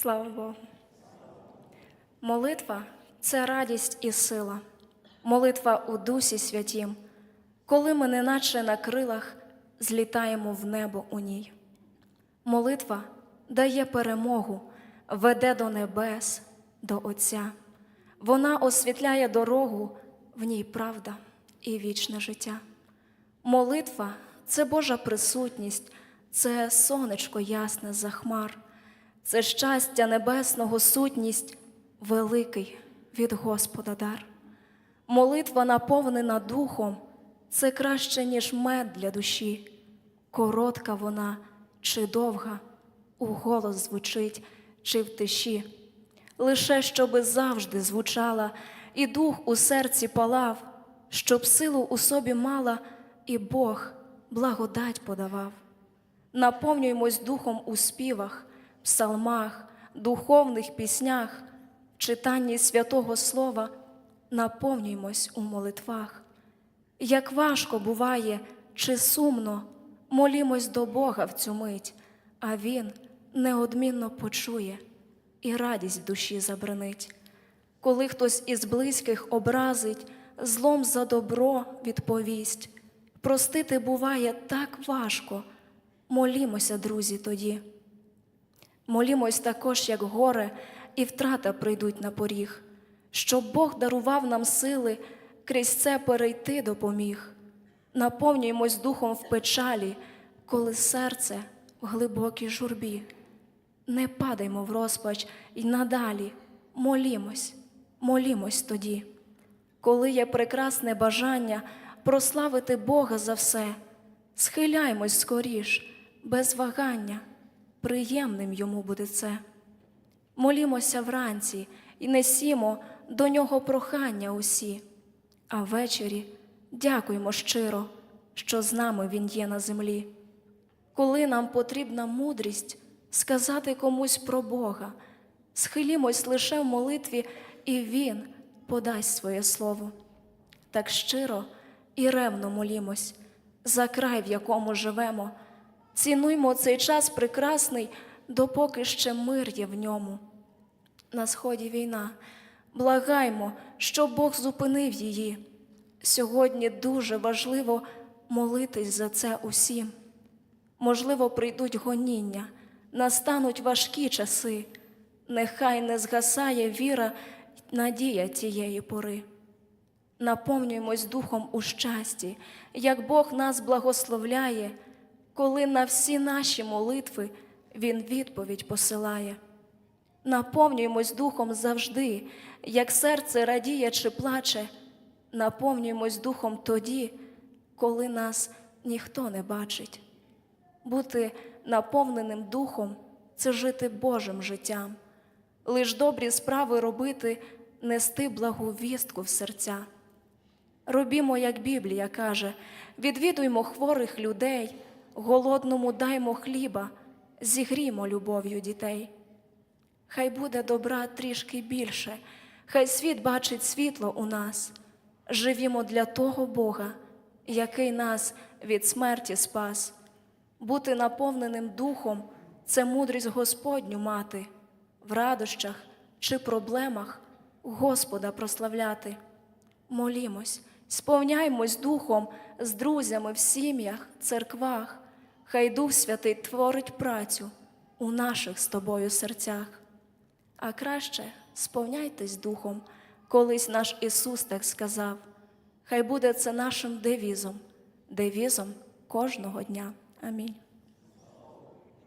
Слава Богу. Молитва це радість і сила, молитва у Дусі Святім, коли ми, неначе на крилах, злітаємо в небо у ній. Молитва дає перемогу, веде до небес, до Отця. Вона освітляє дорогу, в ній правда і вічне життя. Молитва це Божа присутність, це сонечко ясне за хмар, це щастя небесного сутність, великий від Господа дар. Молитва, наповнена духом, це краще, ніж мед для душі. Коротка вона чи довга, у голос звучить, чи в тиші. Лише щоби завжди звучала, і дух у серці палав, щоб силу у собі мала, і Бог благодать подавав. Наповнюємось духом у співах, псалмах, духовних піснях, читанні святого Слова, наповнюємось у молитвах. Як важко буває чи сумно, молімось до Бога в цю мить, а Він неодмінно почує і радість в душі забринить. Коли хтось із близьких образить, злом за добро відповість. Простити буває так важко. Молімося, друзі, тоді. Молімось також, як горе і втрата прийдуть на поріг, щоб Бог дарував нам сили, крізь це перейти допоміг. Наповнюємось духом в печалі, коли серце в глибокій журбі. Не падаймо в розпач і надалі молімось, молімось тоді, коли є прекрасне бажання прославити Бога за все, схиляймось скоріш, без вагання, приємним йому буде це. Молімося вранці і несімо до нього прохання усі, а ввечері дякуємо щиро, що з нами Він є на землі. Коли нам потрібна мудрість сказати комусь про Бога, схилімось лише в молитві, і Він подасть своє слово. Так щиро і ревно молімось за край, в якому живемо. Цінуймо цей час прекрасний, допоки ще мир є в ньому. На сході війна, благаймо, щоб Бог зупинив її. Сьогодні дуже важливо молитись за це усім. Можливо, прийдуть гоніння, настануть важкі часи, нехай не згасає віра й надія тієї пори. Наповнюємось духом у щасті, як Бог нас благословляє, коли на всі наші молитви Він відповідь посилає. Наповнюємось духом завжди, як серце радіє чи плаче, наповнюємось духом тоді, коли нас ніхто не бачить. Бути наповненим духом це жити Божим життям, лиш добрі справи робити, нести благу вістку в серця. Робімо, як Біблія каже, відвідуймо хворих людей, голодному даймо хліба, зігрімо любов'ю дітей. Хай буде добра трішки більше, хай світ бачить світло у нас. Живімо для того Бога, який нас від смерті спас. Бути наповненим духом це мудрість Господню мати, в радощах чи проблемах Господа прославляти. Молімось, сповняймось духом з друзями в сім'ях, церквах, хай Дух Святий творить працю у наших з тобою серцях. А краще сповняйтесь духом, колись наш Ісус так сказав. Хай буде це нашим девізом, девізом кожного дня. Амінь.